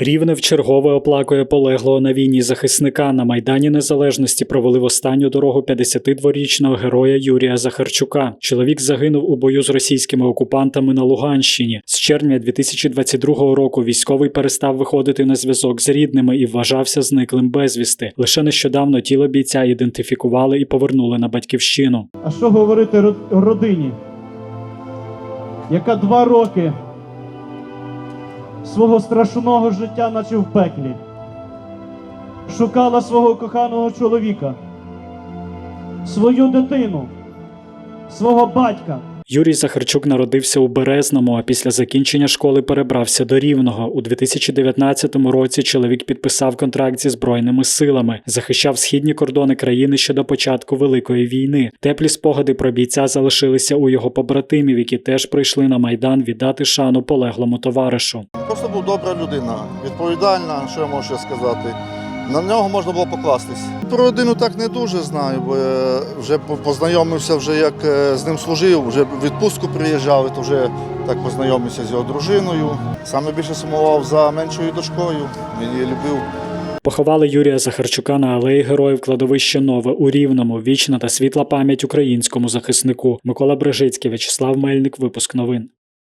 Рівне вчергове оплакує полеглого на війні захисника. На Майдані Незалежності провели в останню дорогу 52-річного героя Юрія Захарчука. Чоловік загинув у бою з російськими окупантами на Луганщині. З червня 2022 року військовий перестав виходити на зв'язок з рідними і вважався зниклим безвісти. Лише нещодавно тіло бійця ідентифікували і повернули на батьківщину. А що говорити ро- родині, яка два роки свого страшного життя, наче в пеклі, шукала свого коханого чоловіка, свою дитину, свого батька. Юрій Захарчук народився у Березному, а після закінчення школи перебрався до Рівного. У 2019 році чоловік підписав контракт зі збройними силами, захищав східні кордони країни ще до початку великої війни. Теплі спогади про бійця залишилися у його побратимів, які теж прийшли на майдан віддати шану полеглому товаришу. Просто був добра людина, відповідальна, що я можу сказати. На нього можна було покластись. Про родину так не дуже знаю, бо я вже познайомився, вже як е, з ним служив, вже в відпустку приїжджав, то вже так познайомився з його дружиною. Саме більше сумував за меншою дочкою, він її любив. Поховали Юрія Захарчука на алеї Героїв кладовище Нове у Рівному. Вічна та світла пам'ять українському захиснику. Микола Брежицький, В'ячеслав Мельник. Випуск новин.